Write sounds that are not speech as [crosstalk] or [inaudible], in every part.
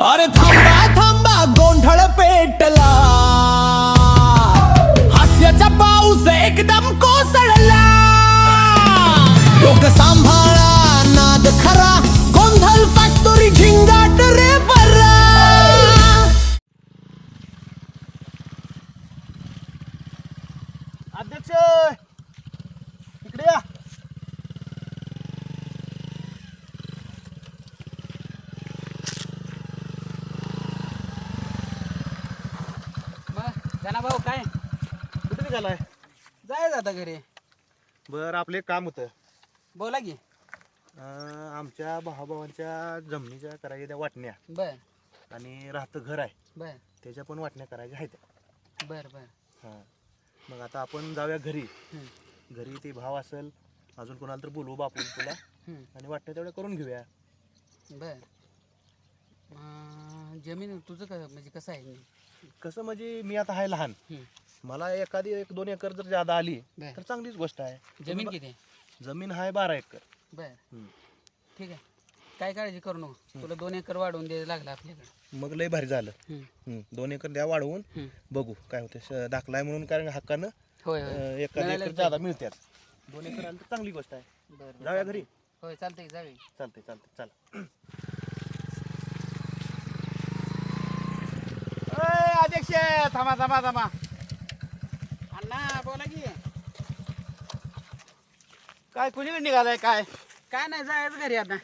अरे थांबा थांबा गोंधळ पेटला. हास्याचा पाऊस एकदम कोसळला. लोक सांभाळा जाना भाऊ काय? कुठे निघालाय? जायचं आता घरी. बर आपले काम होतं. बोला की. अं, आमच्या भावाभावांच्या जमिनीच्या करायच्या त्या वाटण्या. बर. आणि राहतं घर आहे. बर. त्याच्या पण वाटण्या करायच्या आहेत. बर बर. हां. मग आता आपण जाऊया घरी. हम्म, घरी ते भाव असेल अजून कोणाला तर बोलवू बापून तुला. हम्म, आणि वाटण्या तेवढ्या करून घेऊया. बर. अं, जमीन तुझं कसं म्हणजे कसं आहे? कसं म्हणजे मी आता आहे लहान. मला एखादी एक दोन एकर जर जादा आली बर. तर चांगलीच गोष्ट आहे. जमीन किती आहे? जमीन आहे बारा एकर. बर. ठीक आहे. काय काळजी करू नको. तुला दोन एकर वाढवून द्यायला लागलं आपल्याकडे. मग लय भारी झालं. हम्म, हम्म. दोन एकर द्या वाढवून हम्म. बघू काय होते दाखलाय म्हणून कारण हक्कानं होय होय. अं, एखादी मिळालं एकर जादा मिळतात दोन एकर आली तर चांगली गोष्ट आहे. बरं जाऊया घरी. होय चालतंय जावे चालते चालते चला. अध्यक्ष थांबा थांबा थांबा. अण्णा बोला की. काय कुणीकडे निघालाय काय? काय नाही जायचं घरी आता.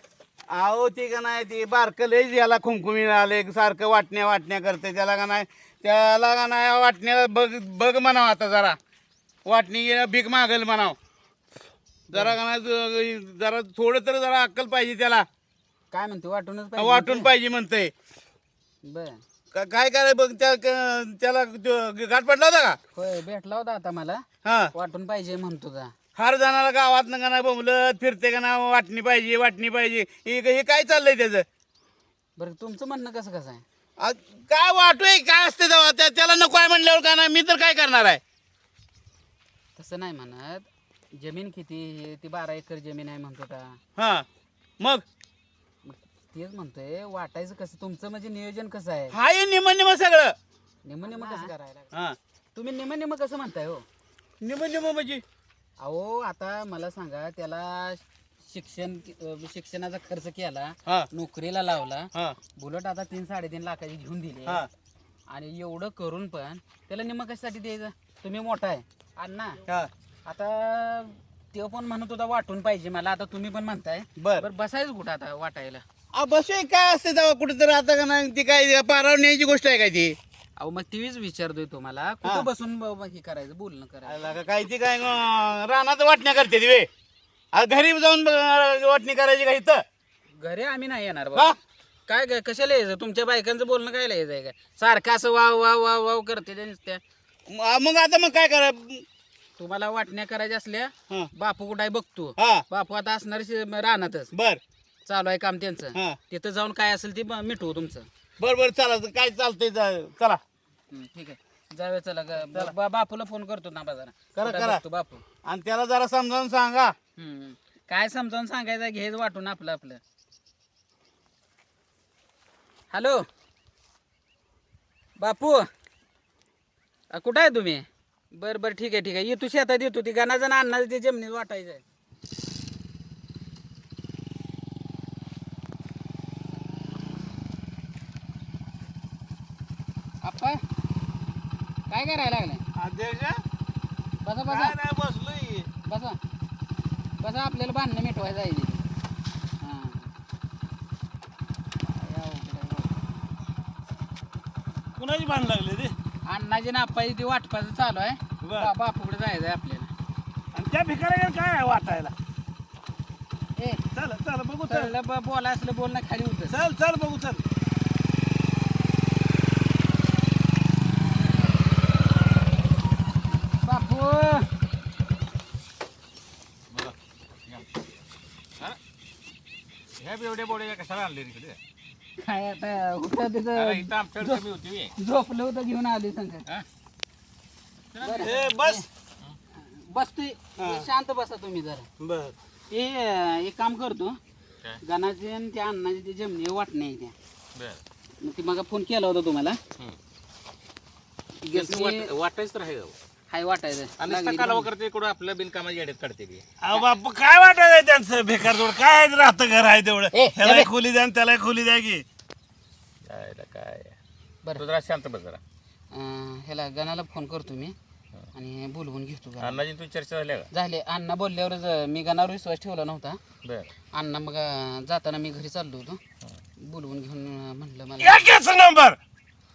अहो ते का नाही ते बारकं याला खुमखुमी आले सारखं वाटण्या वाटण्या करते. त्याला का नाही त्याला का नाही वाटण्याला बघ बघ म्हणावं आता जरा. वाटणी गेलं भीक मागेल म्हणाव. जरा का नाही जरा थोडं तर जरा अक्कल पाहिजे त्याला. काय म्हणते वाटूनच वाटून म्हणते? पाहिजे म्हणतंय. बर. का- काय कराय बघ त्या क- त्याला गाठ पडला होता का? होय भेटला होता आता मला. हा. वाटून पाहिजे म्हणतो का? फार जणाला गावात का नाही बोंबलत फिरते का ना वाटणी पाहिजे वाटणी पाहिजे. हे हे काय चाललंय त्याचं? बरं तुमचं म्हणणं कसं कसं आहे? आ, काय वाटोय काय असते तेव्हा? त्या- त्याला नको आहे म्हणल्यावर काय नाही? मी तर काय करणार आहे? तसं नाही म्हणत. जमीन किती? ती बारा एकर जमीन आहे म्हणतो का? हा. मग? तेच म्हणतोय वाटायचं कसं तुमचं म्हणजे नियोजन कसं आहे? हा निम निम सगळं. निम निम कसं करायला हा. तुम्ही निम निम कसं म्हणताय हो? निम निम म्हणजे? अहो आता मला सांगा त्याला शिक्षण अं, शिक्षणाचा खर्च केला हा. नोकरीला लावला हा. बुलट आता तीन साडेतीन लाखाची घेऊन दिली. हा. आणि एवढं करून पण त्याला निम कशासाठी द्यायचं? तुम्ही मोठा आहे. अण्णा हा. आता तो पण म्हणत होता वाटून पाहिजे मला. आता तुम्ही पण म्हणताय. बर. बरं बसायचं कुठं आता वाटायला? आ, बसोय काय असते तेव्हा? कुठं तर आता का नाही ती काय पारावर न्यायची गोष्ट आहे काय ती? अहो मग तीच विचारतोय तुम्हाला. हा. कुठं बसून ब- ब- हे करायचं? बोलणं करायचं. का काय ती काय अं, रानात वाटण्या करते ती वे आ, घरी जाऊन अं, वाटणी करायची का इथं? घरी आम्ही नाही येणार हा? बाबा काय काय कशाला यायचं? तुमच्या बायकांचं बोलणं काय यायचंय काय सारखं असं वाव वाव वाव वाव करते त्या नुसत्या. म- मग आता मग काय करा? तुम्हाला वाटण्या करायच्या असल्या हा. बापू कुठं आहे बघतो. हा. बापू आता असणार रानातच. बर. चालू आहे काम त्यांचं. हा. तिथं जाऊन काय असेल ते ब- मिटवू तुमचं. बर बर चला तर काय चालतंय जा- चला. हं, ठीक आहे. जाऊया चला ग- ब- बा- बापूला फोन करतो ना बाजारा करा, कुठं करा. बघतो बापू? आणि त्याला जरा समजावून सांगा. हम्म. काय समजावून सांगायचं घ्यायचं वाटून आपलं आपलं. हॅलो? बापू? अ, कुठं आहे तुम्ही? बरं बरं ठीक आहे ठीक आहे. येतो शेतात येतो ती. गणाचं ना अन्नाचं ते जमिनीत वाटायचं आहे. काय करायला लागलाय? अध्यक्ष? बसा बसा. नाही बसलोय. बसा. बसा आपल्याला बांधणं मिटवायचं आहे इथे. हां. काय अवघड आहे बाबा. कुणाची भांड लागले ते? अण्णाची नापायची ती वाटपाचं चालू आहे. बर. बा- बापूकडे जायचं आहे आपल्याला. आणि त्या भिकाऱ्याकडे काय आहे वाटायला? ए. चल चल बघू चल. चल ब- बोला असलं बोलणं खाली होतं चल चल बघू चल बापू बेवड्या बोड्या कशाला आणले तिकडे? काय आता होतं अरे तिथं इथं आमच्याकडे कमी होती बे. झोपलं होतं घेऊन आली संग हा? ए बस! बसतोय. शांत बसा तुम्ही जरा. बर. ते अं, एक काम करतो. काय? गणाचे आणि त्या अण्णाची ते जमिनी वाटणे आहे त्या. बर. मग ती मग फोन केला होता तुम्हाला. वाटायच तर आहे गाव. हाय वाटायचं. आणि लागली बिनकामाची काढते ती. अहो बापू काय आहे त्यांचं? बेकार जोड. काय राहतं घर आहे तेवढं. ए, ह्याला. खोली द्या आणि त्याला खोली द्या की. काय ला काय? बरं. तू जरा शांत बस जरा. अं, ह्याला गणाला फोन करतो मी आणि बोलवून घेतो. अण्णाजी तू चर्चा झाल्या का? झाले. अण्णा बोलल्यावरच अं, मी गणावर विश्वास ठेवला नव्हता. बर. अण्णा मग अं, जाताना मी घरी चाललो होतो. बोलवून घेऊन अं, म्हणलं मला. एकच नंबर!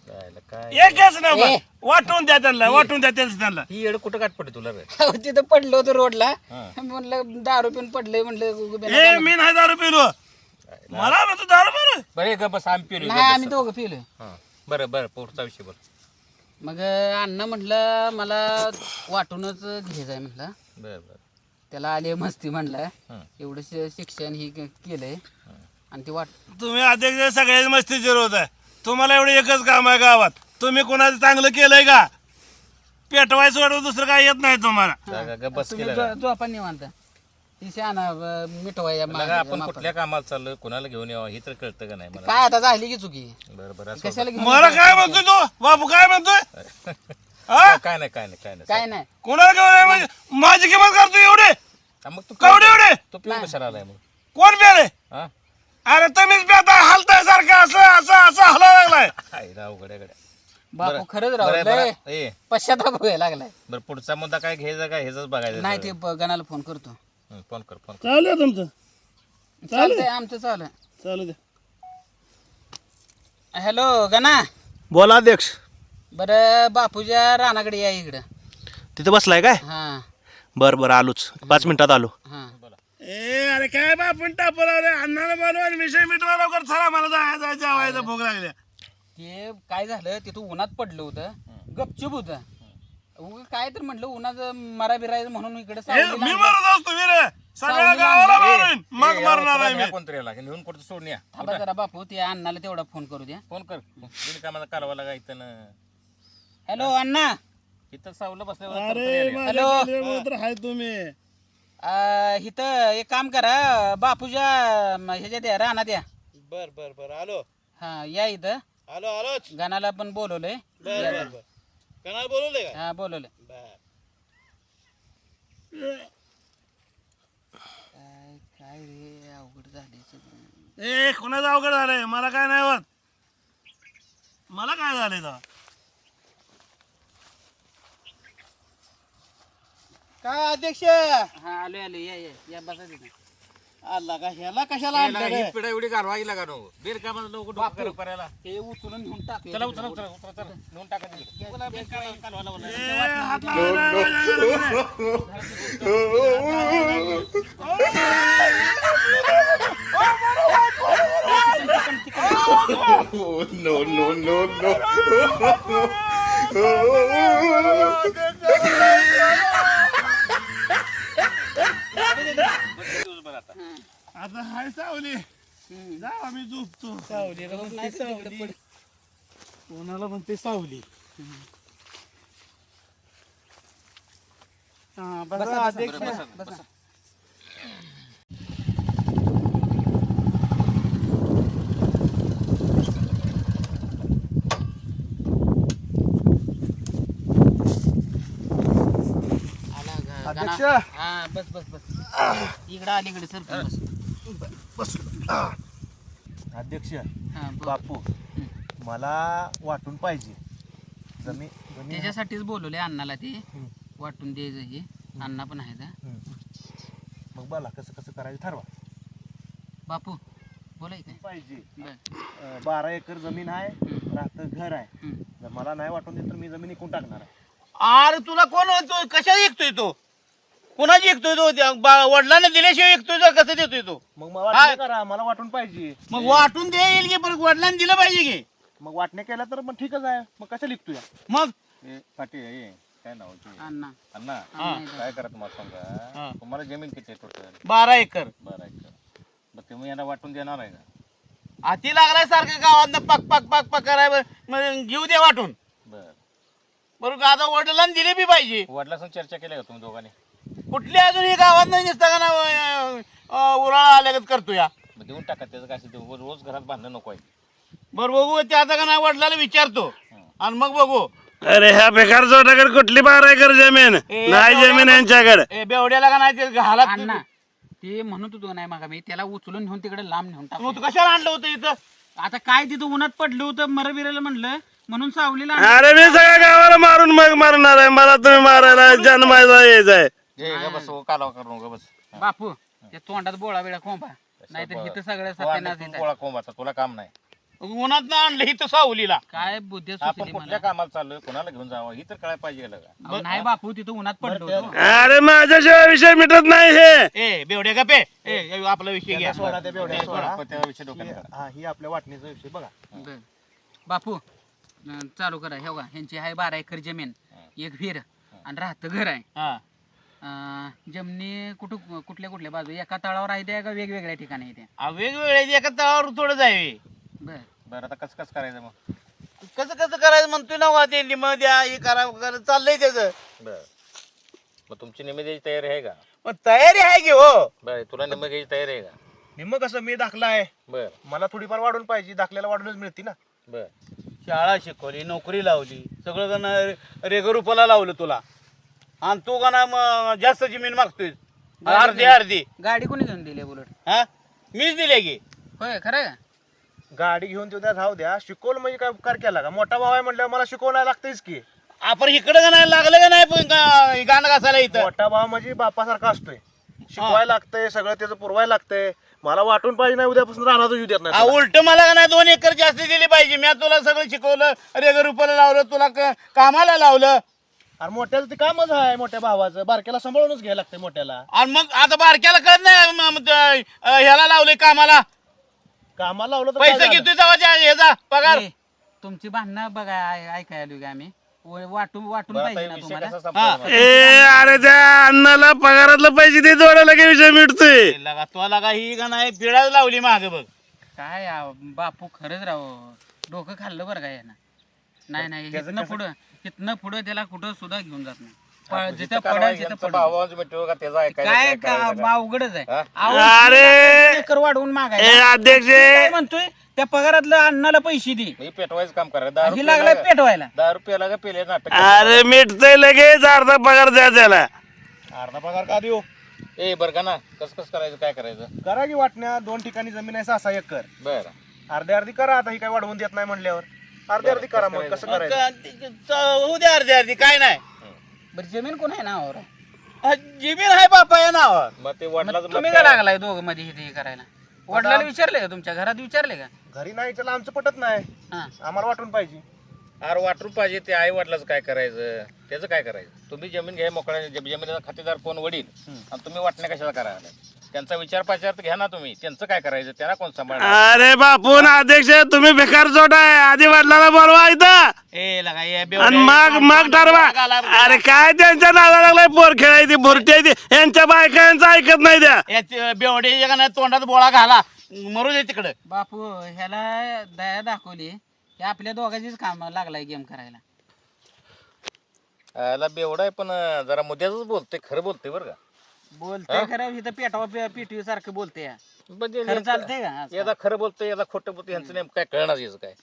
एकच ए. वाटून द्या त्यांना वाटून द्या त्यांचं त्यांना. ही येड कुठं गाठ पडते तुला अहो, तिथं पडलो होतो रोडला. म्हणलं दारू पिऊन पडलंय म्हणलं बिना ए. मी नाही दारू पिलो. मला म्हणतो दारू पिलो बरं ग बस आम्ही पिलो नाही आम्ही दोघं पिलोय हां. बरं बरं पुढचा विषय बोल. मग अण्णा म्हटलं मला वाटूनच घ्यायचं आहे म्हटलं. बरं बरं. त्याला आले मस्ती म्हणलं. हं. एवढं शि- शिक्षण ही क- केलंय. आणि ते वाट तुम्ही अध्यक्ष सगळ्याच मस्ती जिरवत आहे तुम्हाला एवढं एकच काम आहे गावात. तुम्ही कोणाचं चांगलं केलंय का? पेटवाय सोडून दुसरं काय येत नाही तुम्हाला. बस तुम्ही केलं जो- झोपा निवांत. ती शहाणा मिटवाय का आपण कुठल्या कामाला चाललोय कोणाला घेऊन यावं हे तर कळतं का नाही मला? काय आता झाली की चुकी? बरं बरं असं कशाला घेऊन मला काय म्हणतोय तू? बापू काय म्हणतोय? [laughs] हा. काय नाही काय नाही काय नाही. काय नाही. कोणाला घेऊन आहे म्हणजे माझी किंमत करतो एवढे. हा, मग तू कवडे एवढे? तू पिऊन कशाला आलाय मग. कोण प्याले हा? अरे तुम्हीच प्याता हलताय सारखं असं असं असं हला लागलाय. राव गड्या गड्या. बापू बरं. खरंच बरं, ए. पश्चाताप व्हायला लागलाय. बरं पुढचा मुद्दा काय घ्यायचा काय हेच बघायचं नाही ते ब- गणाला फोन करतो. हं, फोन कर फोन कर. चालू तुमचं. चालतंय आमचं चालू चालू दे हॅलो गणा. बोला अध्यक्ष. बरं बापूच्या रानाकडे या इकडं. तिथे बसलाय काय? हा. बर बर आलोच. पाच मिनिटात आलो. हा. ए अरे काय बा आपण टापला रे अण्णाला बोलवा आणि विषय मिटवा लवकर. चला मला जायचं जेवायचं भूक लागल्या ते काय झालं तिथं उन्हात पडलं होतं. गपचूप होतं. उगा काय तर म्हटलं उन्हाचं मरा बिरायचं म्हणून इकडे हे मी मारत असतो मी रे सगळ्या गावाला मारून. मग मारणार आहे मी. कोणतरी याला घेऊन कुठं सोडून या. थांबा जरा बापू ते अण्णाला तेवढा फोन करू द्या. फोन कर. बिनकामाचा कालवा लागा इथं न. हॅलो अण्णा. इथं सावलं बसल्यावर अरे हॅलो. तर आहे तुम्ही. इथं एक काम करा बापूच्या म, ह्याच्यात या रानात या. बर बर बर. आलो. हा या इथं. आलो आलोच. गाणाला पण बोलवलंय. कणाला बोलवले का? हा बोलवलंय. बर. काय काय रे अवघड झाले सगळं. ए कोणाचं अवघड झालंय? मला काय नाही होत. मला काय झालंय तेव्हा? काय अध्यक्ष? हा आलो आलो या या. या बसा तिथं. आला का? ह्याला कशाला आणलं रे? पिढा एवढी गारवाई लागा नो बिनकामाचा लोक डोकं खराब करायला? हे उचलून घेऊन टाक. चला उचला उचला उचला चला. नेऊन टाका तिकडे. बोला, बिनकामाचा कालवा लावला. ए, हात लावायला नाही. आता हाय सावली. जा आम्ही झोपतो. सावली तर तिकडं पड. कोणाला म्हणते सावली. हा, बसा. अध्यक्ष. हा बस बस बस. इकडं अलीकडे सर बस. अध्यक्ष हा बोल. बापू मला वाटून पाहिजे. जमीन जमीन त्याच्यासाठीच बोलवले अण्णाला ते. वाटून द्यायचं हे. अण्णा पण आहे का मग बोला कसं कसं करायचं ठरवा. बापू बोलाय काय? पाहिजे. बर. अं, बारा एकर जमीन आहे हम्म. राहतं घर आहे. हम्म. जर मला नाही वाटून देत तर मी जमीन इकून टाकणार आहे. अरे तुला कोण कशाला ऐकतोय तो? कोणाची ऐकतोय तो? त्या बा- वडिलांना दिल्याशिवाय ऐकतोय तो कसं देतोय तो? मग मला वाटणे करा मला वाटून पाहिजे. मग वाटून दे येईल की पण वडिलांना दिलं पाहिजे की? मग वाटणे केला तर मग ठीकच आहे. मग कसं लिखतो या मग पाटील हे, काय नाव? अण्णा. काय करा तुम्हाला सांगा. तुम्हाला जमीन किती आहे टोटल बारा एकर. बरं एकर. मग तुम्ही यांना वाटून देणार आहे का? हाती लागलाय सारखं गावात पक पक पक पक कराय मग घेऊ दे वाटून. बरं. बरोबर आता वडिलांना दिले बी पाहिजे. वडिलांसंग चर्चा केली का तुम्ही दोघांनी? कुठल्या अजून हे गावात नाही दिसता का ना उराळा आल्यागत करतो या? मग देऊन टाका त्याचं काय असेल ते रोज रोज घरात बांधणं नको आहे. बरं बघू ते आता का नाही वडिलाला विचारतो. आणि मग बघू. अरे ह्या बेकार जोटाकडे कुठली बारा एकर जमीन ए, नाही जमीन यांच्याकडे. ए बेवड्याला का नाही ते घाला अण्णा ते म्हणत होतो नाही मग मी त्याला उचलून घेऊन तिकडे लांब नेऊन टाकतो मग तू कशाला आणलं होतं इथं? आता काय तिथं उन्हात पडलं होतं मरबिरायला म्हणलं म्हणून सावलीला. अरे मी सगळ्या गावाला मारून मग मारणार आहे. मला तुम्ही मारायला जन्मायला यायचंय. हे. ग बस हो, कालवा करू नको बस. बापू त्या तोंडात बोळा बिळा खोंबा. नाहीतर इथं सगळं सत्यानाश गोळा कोंबाचा तुला काम नाही. उन्हात ना आणलं इथं सावलीला. काय बुद्धी आपण सुचली कुठल्या मला. कामाला चाललोय? कोणाला घेऊन जावं? ही तर कळायला पाहिजे का अहो, नाही बापू तिथं उन्हात पडलो होतो. अरे माझ्याशिवाय विषय मिटत नाही हे. ए बेवड्या गपे ए ए, आपला विषय घ्या. सोडा त्या बेवड्या सोडा. त्या विषय डोक्यात ही- घाला. हा ही आपल्या वाटणीचा विषय बघा. बर. बापू अं, चालू करा. हे बघा ह्यांची आहे बारा एकर जमीन. एक विहीर आणि राहतं घर आहे. हा. जमिनी कुठं कुठल्या कुठल्या बाजू एका तळावर आहे त्या का वेगवेगळ्या ठिकाणी आहे त्या? आ, वेगवेगळे एका तळावर थोडं जावे. बर. बरं आता कसं कसं करायचं मग? कसं कसं करायचं म्हणतोय ना वा ते लिम द्या हे करा करा, चाललंय त्याचं. बर. मग तुमची निम्मे द्यायची तयारी आहे का? पण तयारी आहे की हो? बर तुला निम्मे घ्यायची तयारी आहे का? निम्म कसं मी दाखला आहे. बर. मला थोडीफार वाढून पाहिजे दाखल्याला वाढूनच मिळते ना. बर. शाळा शिकवली नोकरी लावली सगळं गण रेगर रुपयाला लावलं तुला. आणि तू का ना मग जास्त जमीन मागतोय अर्धी अर्धी. गाडी कोणी घेऊन दिली बुलेट हा? मीच दिले की? होय खरं का? गाडी घेऊन द्या राहू द्या. शिकवलं म्हणजे काय उपकार केला का? मोठा भाव आहे म्हटल्यावर मला शिकवण्याला लागतेच की. आपण इकडं का नाही? लागलं का नाही पण का- गाणं घासायला इथं? मोठा भाव म्हणजे बापासारखा असतोय. शिकवायला लागतंय सगळं त्याचं पुरवायला लागतंय. मला वाटून पाहिजे नाही उद्यापासून राहणार येऊ देत नाही उलट मला का नाही? दोन एकर जास्त दिली पाहिजे. मी तुला सगळं शिकवलं रेगर रुपयाला लावलं तुला क- कामाला लावलं. अरे मोठ्याचं ते कामच आहे मोठ्या भावाचं. बारक्याला सांभाळूनच घ्यायला लागतंय मोठ्याला. आणि मग आता बारक्याला कळत नाही म- म- त- अं, ह्याला लावलंय कामाला. कामाला लावलं तर काय पैसे झालं? घेतोय जावाच्या ह्याचा पगार. ए, तुमची भांडणं बघा ऐ- ऐकायला आलोय का आम्ही? व- वाटून वाटून बरं आता पाहिजे हे ना विषय तुम्हाला? कसा संपवायचा? ए अरे त्या अण्णाला पगारातलं पैसे दे जोडायला की विषय मिटतोय? लगा तो लगा ही का नाही पिढाच लावली माग बघ. काय आ- बापू खरंच राव डोकं खाल्लं बरं का यानं? नाही नाही इथनं पुढं इथनं पुढं त्याला कुठं सुद्धा घेऊन जात नाही. प- जिथं जिथं पडेल कारवाई तिथं यांचं पडेल भावाचं मिटवू का त्याचं ऐकायचं काय का? अवघडच आहे. हा? अहो, अरे! एकर वाढवून ए अध्यक्ष! काय म्हणतोय त्या पगारातलं अण्णाला पैसे दे. मी पेटवायचं काम करा दहा ही लागलाय पेटवायला. दहा रुपयाला का पेले नाटक अरे मिटतंय लगेच अर्धा पगार द्या त्याला. अर्धा पगार का देऊ? ए बरं का ना कसं कसं करायचं काय करायचं? करा की वाटण्या दोन ठिकाणी जमीन आहे सहा सहा एकर. बरं. अर्धी अर्धी करा आता ही काय वाढवून देत नाही म्हणल्यावर. अर्धी अर्धी करा मग कसं करायचं? होऊ दे अर्धी अर्धी काय नाही. बरं जमीन कोण आहे नावावर? हा, जमीन आहे बापा या नावावर. मग ते वडिलाचं मत तुम्ही का लागलाय दोघं मध्ये हे ते करायला वडिलाला विचारले का तुमच्या? घरात विचारले का? घरी नाही त्याला आमचं पटत नाही. हा. आम्हाला वाटून पाहिजे. अरे वाटून पाहिजे ते आई वडिलाचं काय करायचं? त्याचं काय करायचं? तुम्ही जमीन घ्या मोकळ्या जम- जमिनीचा खातेदार कोण वडील? आणि तुम्ही वाटण्या कशाला करायला? त्यांचा विचार पाचार तर घ्या ना तुम्ही. त्यांचं काय करायचं? त्यांना कोण सांभाळणार? अरे बापून अध्यक्ष तुम्ही बेकार जोट आहे. आधी वडिलाला बोलवा इथं. ए लगा ये आणि बेवड्या, मग मग ठरवा अरे काय त्यांच्या नादा लागलाय? पोर खेळायची भुरटी आहे ती. यांच्या बायकांचं ऐकत नाही त्या. बेवडे तोंडात बोळा घाला. मरू दे तिकडं. बापू ह्याला दया दाखवली. की आपल्या दोघांचीच काम लागलाय गेम करायला. याला बेवडा आहे पण अं, जरा मुद्द्याच बोलते खरं बोलते बरं का. बोलते खरं इथं पेटवा पिटवी सारखं बोलते. म्हणजे खरं चालतंय का? आजकाल? याचा खरं बोलतोय याचा खोटं बोलतोय यांचं नेमकं काय कळणार याचं काय?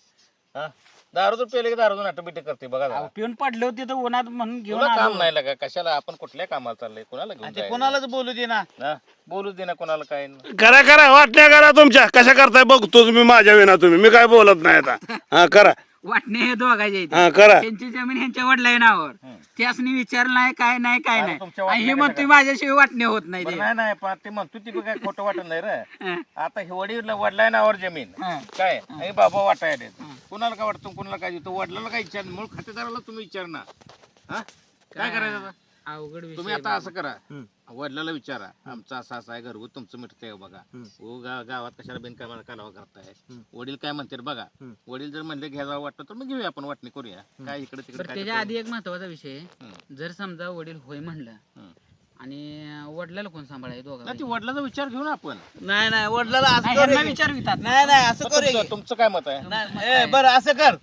हा? दारू तर पेले की दारू नाटक बिटक करते बघा जरा. अहो, पिऊन पडले होते तर उन्हात म्हणून घेऊन तुला काम आलो. नाही लागा. कशाला? आपण कुठल्या कामाला चाललंय? कोणाला घेऊन ते जायचं? कोणालाच बोलू दे ना हा? बोलूच दे ना कोणाला काय करा करा वाटण्या करा तुमच्या. कशा करताय? बघतो तुम्ही माझ्या विना तुम्ही. मी काय बोलत नाही आता. हा करा. वाटणे हे. हा करा. त्यांची जमीन ह्यांच्या वडिलाय नावावर त्यासनी विचारलं नाही काय नाही काय अरे नाही. तुमच्या आणि हे वाटण्या म्हणतोय माझ्याशिवाय वाटणे होत नाही बरं ते. नाही नाही पण ते म्हणतो ती काय खोटं वाटत नाही रे. हं. आता हे वडील वडिलाय नावावर जमीन. हं. काय? हे. बाबा वाटायला कुणाला काय वाटतं कुणाला काय देतो? वडिलाला काय विचार मूळ खातेदाराला तुम्ही विचारणार. हा? काय करायचं आता? अवघड विषय तुम्ही आता असं करा. वडिलाला विचारा आमचं असं असं आहे घरगुत तुमचं मिटतंय का बघा. हो गा- गावात कशाला बिनकामाला कालावा करताय? वडील काय म्हणतात बघा वडील जर म्हणले घ्यायला वाटतं तर मग घेऊया आपण वाटणी करूया. काय इकडे तिकडे बरं काय त्याच्या आधी एक महत्त्वाचा विषय आहे. हं. जर समजा वडील होय म्हणलं हं. आणि वडिलाला कोण सांभाळाय दोघा नाही, ती वडिलाचा विचार घेऊ ना आपण. नाही नाही वडिलाला असं. विचारवितात. नाही नाही असं करूया तुमचं की. तुमचं काय मत आहे? नाही, ए, बरं असं कर.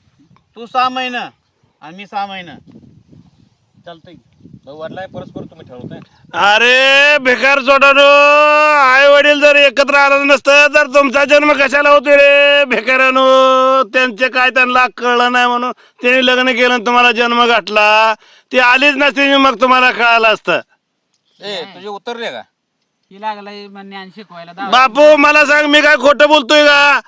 तू सहा महिना आणि मी सहा महिना. चालतंय. मग वडला परस्पर तुम्ही ठरवताय. अरे बेकार सोडानो आई वडील जर एकत्र आलं नसतं तर तुमचा जन्म कशाला होतो रे बेकारानो त्यांचे काय त्यांना कळलं नाही म्हणून त्यांनी लग्न केलं आणि तुम्हाला जन्म गाठला. ती आलीच नसती मग तुम्हाला कळालं असतं. ए तुझे उतरले का? ही लागलाय ज्ञान शिकवायला बापू मला सांग मी काय खोटं बोलतोय का?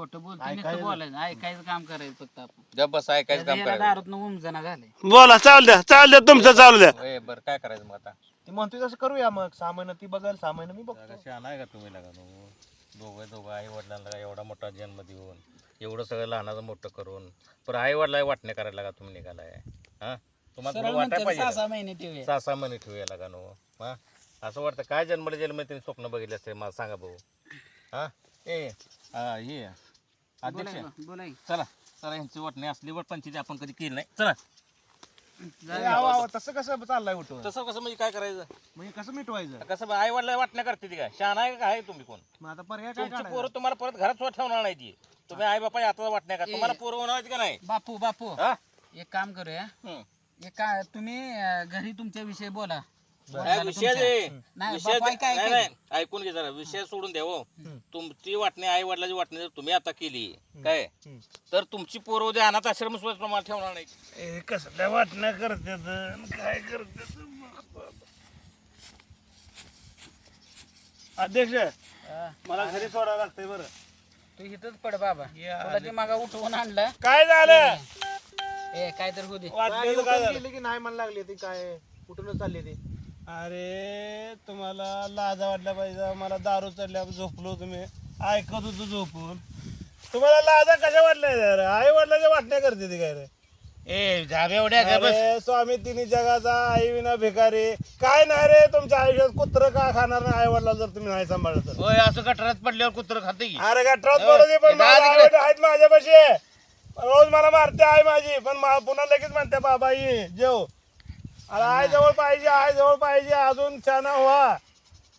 खोटं बोलतो नुसतं बोलायचं. ऐकायचं काम करायचं फक्त आपण. गप बस ऐकायचं काम याला करायचं. दारूत उमजना झाले बोला चाल द्या चाल द्या तुमचं चालू द्या. ए बरं काय करायचं मग आता? ती म्हणतोय तसं करूया मग. सहा महिने ती बघेल सहा महिने मी बघतो. शहाणा आहे का तुम्ही लागा दोघं दोघं आई वडिलांना एवढा मोठा जन्म देऊन एवढं सगळं लहानाचं मोठं करून पण आई वडिला वाटणे करायला लागा तुम्ही निघालाय. हा? तुम्हाला सरळ थोडं वाटायला म्हणतात पाहिजे सहा का? सहा महिने ठेवूया. सहा सहा महिने ठेवूया लागा नो हा? असं वाटतं काय जन्मले जन्म त्यांनी स्वप्न बघितले असते मला सांगा भाऊ. हा? ए हा, हे. अध्यक्ष बोलाय चला चला यांची वाटणी असली वाट पंचायती आपण कधी केली नाही. चला. ए, आव, आव, तसं कसं चाललंय उठून? तसं कसं म्हणजे काय करायचं? म्हणजे कसं मिटवायचं? कसं आई वडिला वाटण्या करते ती काय? शहाणा आहे का? आहे तुम्ही कोण? मग आता पर्याय काय तुमची काढायचा? पोरं तुम्हाला परत घरात सुद्धा ठेवणार नाही ती. तुम्ही आई बापा आता वाटण्या का तुम्हाला पोरं होणार का नाही? बापू बापू. हा? एक काम करूया. हं. एक का तुम्ही अं, घरी तुमच्या विषयी बोला. काय विषय? नाही, विषय बापा, ऐका, नाही, ऐका. नाही, ऐकून घे जरा. विषय सोडून द्या हो. तुमची वाटणी आई वडिलाची वाटणी जर तुम्ही आता केली काय? तर तुमची पोरं उद्या अनाथ आश्रम सुद्धा तुम्हाला ठेवणार नाही ए, कसल्या वाटण्या करतात काय करतात अध्यक्ष मला घरी सोडावं लागतंय बरं. तू इथंच पड बाबा. तुला ते मागा उठवून आणलं? काय झालं? ए काय तर होऊ दे. काय झालं? गेली की नाही म्हणा लागली ती काय? कुठूनच चालली ती. अरे तुम्हाला लाजा वाटल्या पाहिजे. मला दारू चढल्या झोपलो तुम्ही. ऐकत होतो झोपून. तुम्हाला लाजा कशा वाटल्या यार आई वडिलाच्या वाटण्या करते ती काय रे? ए एवढ्या ग बस अरे स्वामी तिन्ही जगाचा आई विना भिकारी. काय नाही रे तुमच्या आयुष्यात कुत्र का खाणार नाही? आई वडिला जर तुम्ही नाही सांभाळलं तर. होय असं गटरात पडल्यावर कुत्र खाते की? अरे गटरात पडू दे पण ए, दहा तिकडे. आहेत माझ्यापाशी. रोज मला मारते आई माझी पण मा- पुन्हा लगेच म्हणते बाबा ये जेव. अरे आई जवळ पाहिजे आई जवळ पाहिजे अजून छान व्हा.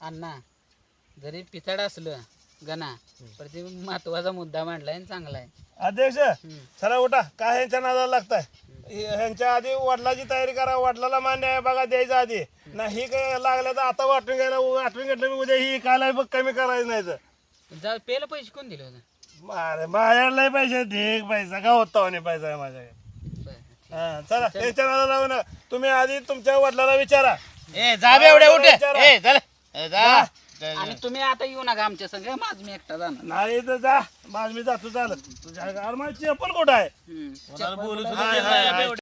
अण्णा जरी पितड असलं गणा पण ते महत्त्वाचा मुद्दा मांडलाय आणि चांगला आहे अध्यक्ष चला उठा. काय ह्यांच्या नादाला लागताय? हे- ह्यांच्या आधी वडिलाची तयारी करा. वडिलाला मान्य आहे बघा द्यायचं आधी. नाही काय लागलं तर आता वाटून घ्यायला वाटून घेतलं मी उद्या ही काय बघ कमी करायचं नाही तर. जा पेला पैसे कोण दिले होते? अरे माझ्याकडे पैसे ठीक पैसा का होता म्हणे पैसा आहे माझ्याकडे. हा, चला त्यांच्या नादाला लावू नका तुम्ही आधी तुमच्या वडिलाला विचारा. ए झाबे एवढ्या हा, उठे. ए चल ए, जा. आणि तुम्ही आता येऊ नका आमच्या संग माझ मी एकटा जाणार. नाही तर जा. माझ मी जातो चालत तुझ्या अरे माझी चप्पल कुठं आहे? हम्म. कोणाला बोलू सुद्धा.